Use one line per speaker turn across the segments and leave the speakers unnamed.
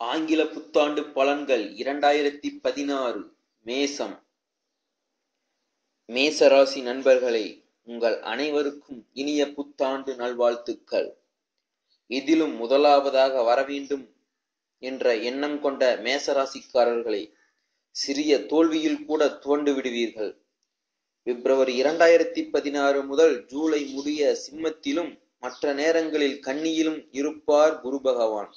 ஆங்கில புத்தாண்டு பலன்கள் இரண்டாயிரத்தி பதினாறு மேசம். மேசராசி நண்பர்களே உங்கள் அனைவருக்கும் இனிய புத்தாண்டு நல்வாழ்த்துக்கள். இதிலும் முதலாவதாக வரவேண்டும் என்ற எண்ணம் கொண்ட மேசராசிக்காரர்களே சிறிய தோல்வியில் கூட துவண்டு விடுவீர்கள். பிப்ரவரி இரண்டாயிரத்தி பதினாறு முதல் ஜூலை முடிய சிம்மத்திலும் மற்ற நேரங்களில் கன்னியிலும் இருப்பார் குரு பகவான்.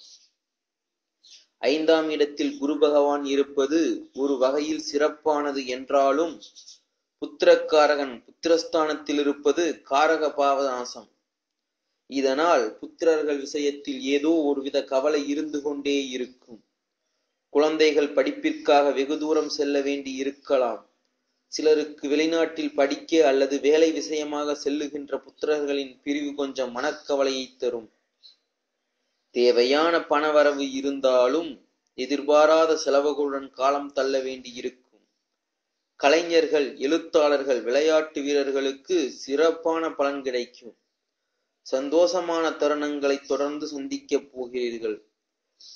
ஐந்தாம் இடத்தில் குரு பகவான் இருப்பது ஒரு வகையில் சிறப்பானது என்றாலும் புத்திரக்காரகன் புத்திரஸ்தானத்தில் இருப்பது காரக பாவநாசம். இதனால் புத்திரர்கள் விஷயத்தில் ஏதோ ஒருவித கவலை இருந்து கொண்டே இருக்கும். குழந்தைகள் படிப்பிற்காக வெகு தூரம் செல்ல வேண்டி இருக்கலாம். சிலருக்கு வெளிநாட்டில் படிக்க அல்லது வேலை விஷயமாக செல்லுகின்ற புத்திரர்களின் பிரிவு கொஞ்சம் மனக்கவலையை தரும். தேவையான பணவரவு இருந்தாலும் எதிர்பாராத செலவுகளுடன் காலம் தள்ள வேண்டி இருக்கும் கலைஞர்கள் எழுத்தாளர்கள் விளையாட்டு வீரர்களுக்கு சிறப்பான பலன் கிடைக்கும். சந்தோஷமான தருணங்களை தொடர்ந்து சந்திக்கப் போகிறீர்கள்.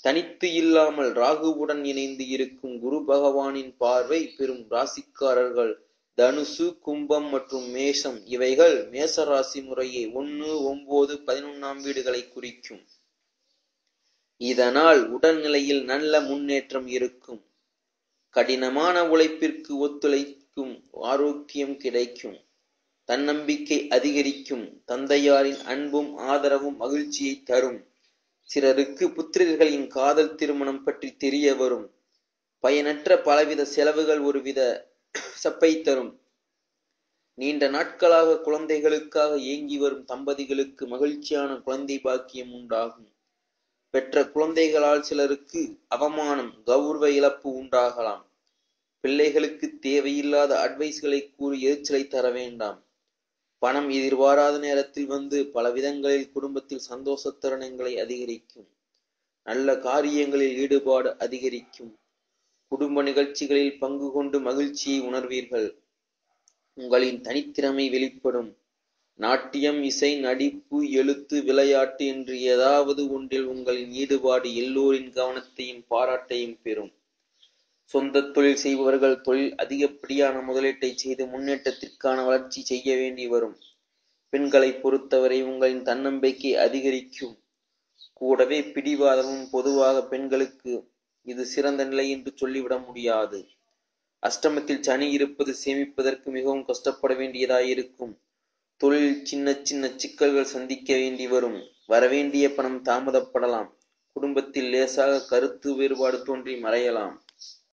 தனித்து இல்லாமல் ராகுவுடன் இணைந்து இருக்கும் குரு பகவானின் பார்வை பெறும் ராசிக்காரர்கள். தனுசு கும்பம் மற்றும் மேஷம் இவைகள் மேச ராசி முறையே ஒன்று ஒன்பது பதினொன்னாம் வீடுகளை குறிக்கும். இதனால் உடல்நிலையில் நல்ல முன்னேற்றம் இருக்கும். கடினமான உழைப்பிற்கு ஒத்துழைக்கும் ஆரோக்கியம் கிடைக்கும். தன்னம்பிக்கை அதிகரிக்கும். தந்தையாரின் அன்பும் ஆதரவும் மகிழ்ச்சியை தரும். சிலருக்கு புத்திரர்களின் காதல் திருமணம் பற்றி தெரிய வரும். பயனற்ற பலவித செலவுகள் ஒருவித சப்பை தரும். நீண்ட நாட்களாக குழந்தைகளுக்காக ஏங்கி வரும் தம்பதிகளுக்கு மகிழ்ச்சியான குழந்தை பாக்கியம் உண்டாகும். பெற்ற குழந்தைகளால் சிலருக்கு அவமானம் கௌரவ இழப்பு உண்டாகலாம். பிள்ளைகளுக்கு தேவையில்லாத அட்வைஸ்களை கூறி எரிச்சலை தர வேண்டாம். பணம் எதிர்பாராத நேரத்தில் வந்து பல விதங்களில் குடும்பத்தில் சந்தோஷ தருணங்களை அதிகரிக்கும். நல்ல காரியங்களில் ஈடுபாடு அதிகரிக்கும். குடும்ப நிகழ்ச்சிகளில் பங்கு கொண்டு மகிழ்ச்சியை உணர்வீர்கள். உங்களின் தனித்திறமை வெளிப்படும். நாட்டியம் இசை நடிப்பு எழுத்து விளையாட்டு என்று ஏதாவது ஒன்றில் உங்களின் ஈடுபாடு எல்லோரின் கவனத்தையும் பாராட்டையும் பெறும். சொந்த தொழில் செய்பவர்கள் தொழில் அதிகப்படியான முதலீட்டை செய்து முன்னேற்றத்திற்கான வளர்ச்சி செய்ய வேண்டி வரும். பெண்களை பொறுத்தவரை உங்களின் தன்னம்பிக்கை அதிகரிக்கும். கூடவே பிடிவாதமும் பொதுவாக பெண்களுக்கு இது சிறந்த நிலை என்று சொல்லிவிட முடியாது. அஷ்டமத்தில் சனி இருப்பது சேமிப்பதற்கு மிகவும் கஷ்டப்பட வேண்டியதாயிருக்கும். தொழில் சின்ன சின்ன சிக்கல்கள் சந்திக்க வேண்டி வரும். வரவேண்டிய பணம் தாமதப்படலாம். குடும்பத்தில் லேசாக கருத்து வேறுபாடு தோன்றி மறையலாம்.